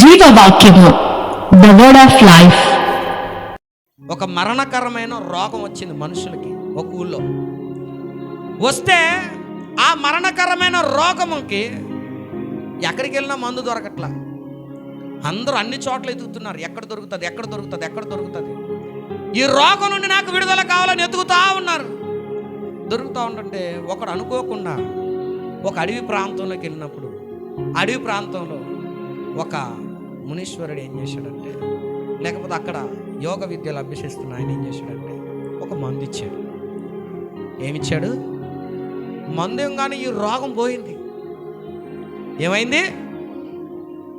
జీవవాక్యము the word of life ఒక మరణకరమైన రోగం వచ్చింది మనుషులకి ఒక ఊళ్ళో. వస్తే ఆ మరణకరమైన రోగముకి ఎక్కడికి వెళ్ళినా మందు దొరకట్లా. అందరూ అన్ని చోట్ల ఎదుగుతున్నారు. ఎక్కడ దొరుకుతుంది ఎక్కడ దొరుకుతుంది ఎక్కడ దొరుకుతుంది. ఈ రోగం నుండి నాకు విడుదల కావాలని ఎదుగుతూ ఉన్నారు. దొరుకుతూ ఉంటుంటే ఒకడు అనుకోకుండా ఒక అడవి ప్రాంతంలోకి వెళ్ళినప్పుడు అడవి ప్రాంతంలో ఒక మునీశ్వరుడు ఏం చేశాడంటే లేకపోతే అక్కడ యోగ విద్యలు అభ్యసిస్తున్న ఆయన ఏం చేశాడంటే ఒక మందు ఇచ్చాడు. ఏమిచ్చాడు? మందు కానీ ఈ రోగం పోయింది. ఏమైంది?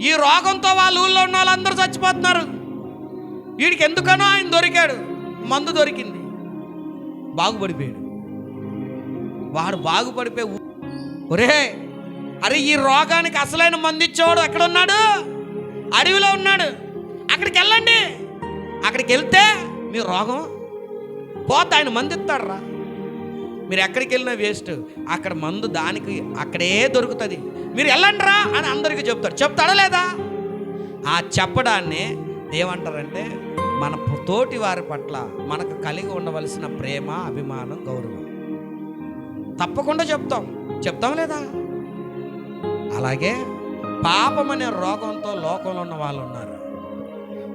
ఈ రోగంతో వాళ్ళ ఊళ్ళో ఉన్న వాళ్ళందరూ చచ్చిపోతున్నారు. వీడికి ఎందుకనో ఆయన దొరికాడు. మందు దొరికింది. బాగుపడిపోయాడు. వాడు బాగుపడిపోయి ఒరే అరే ఈ రోగానికి అసలైన మందు ఇచ్చేవాడు ఎక్కడున్నాడు? ఉన్నాడు అడవిలో ఉన్నాడు. అక్కడికి వెళ్ళండి. అక్కడికి వెళ్తే మీ రోగం పోతే ఆయన మందు ఇస్తాడు రా మీరు ఎక్కడికి వెళ్ళినా వేస్ట్. అక్కడ మందు దానికి అక్కడే దొరుకుతుంది. మీరు వెళ్ళండి రా అని అందరికీ చెప్తాడు. చెప్తాడా లేదా? ఆ చెప్పడాన్ని ఏమంటారంటే మన తోటి వారి పట్ల మనకు కలిగి ఉండవలసిన ప్రేమ అభిమానం గౌరవం. తప్పకుండా చెప్తాం. చెప్తాం లేదా? అలాగే పాపం అనే రోగంతో లోకంలో ఉన్న వాళ్ళు ఉన్నారు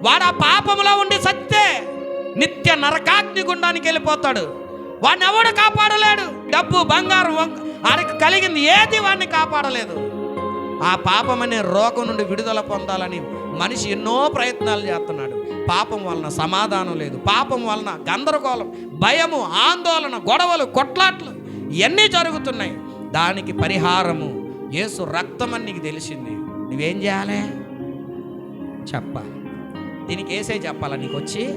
వాడు ఆ పాపంలో ఉండి సత్తే నిత్య నరకాగ్ని గుండానికి వెళ్ళిపోతాడు. వాడిని ఎవడు కాపాడలేడు? డబ్బు బంగారం వాడికి కలిగింది ఏది వాడిని కాపాడలేదు. ఆ పాపం అనే రోగం నుండి విడుదల పొందాలని మనిషి ఎన్నో ప్రయత్నాలు చేస్తున్నాడు. పాపం వలన సమాధానం లేదు. పాపం వలన గందరగోళం భయము ఆందోళన గొడవలు కొట్లాట్లు ఇవన్నీ జరుగుతున్నాయి? దానికి పరిహారము. యేసు రక్తం అని నీకు తెలిసింది. నువ్వేం చేయాలి? చెప్ప. దీనికి ఏసే చెప్పాలా నీకు వచ్చి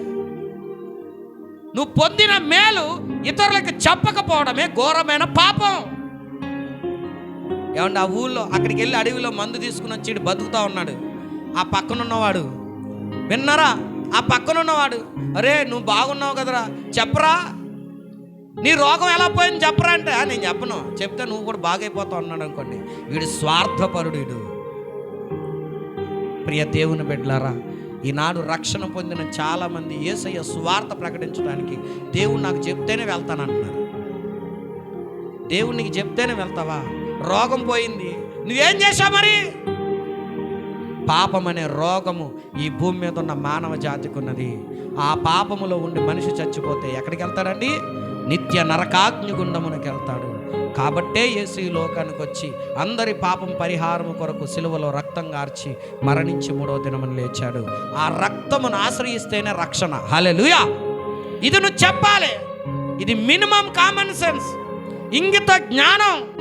నువ్వు పొందిన మేలు ఇతరులకు చెప్పకపోవడమే ఘోరమైన పాపం. ఏమంటే ఆ ఊళ్ళో అక్కడికి వెళ్ళి అడవిలో మందు తీసుకుని వచ్చి బతుకుతా ఉన్నాడు. ఆ పక్కనున్నవాడు. విన్నారా? ఆ పక్కనున్నవాడు. అరే నువ్వు బాగున్నావు కదరా? చెప్పరా? నీ రోగం ఎలా పోయింది చెప్పరా అంటే నేను చెప్పను. చెప్తే నువ్వు కూడా బాగైపోతావు అన్నాడు అనుకోండి. వీడు స్వార్థపరుడు వీడు ప్రియ దేవుని బిడ్డలారా ఈనాడు రక్షణ పొందిన చాలామంది ఏసయ్య స్వార్థ ప్రకటించడానికి దేవుడు నాకు చెప్తేనే వెళ్తానంటున్నారు దేవుడు నీకు చెప్తేనే వెళ్తావా? రోగం పోయింది. నువ్వేం చేసావు మరి? పాపం అనే రోగము ఈ భూమి మీద ఉన్న మానవ జాతికి ఉన్నది. ఆ పాపములో ఉండి మనిషి చచ్చిపోతే ఎక్కడికి వెళ్తాడండి? నిత్య నరకాగ్నిగుండమునకి వెళ్తాడు కాబట్టే యేసు ఈ లోకానికి వచ్చి అందరి పాపం పరిహారము కొరకు సిలువలో రక్తం గార్చి మరణించి మూడో దినమని లేచాడు. ఆ రక్తమును ఆశ్రయిస్తేనే రక్షణ. హలెలుయా ఇది నువ్వు చెప్పాలి. ఇది మినిమం కామన్ సెన్స్. ఇంగిత జ్ఞానం.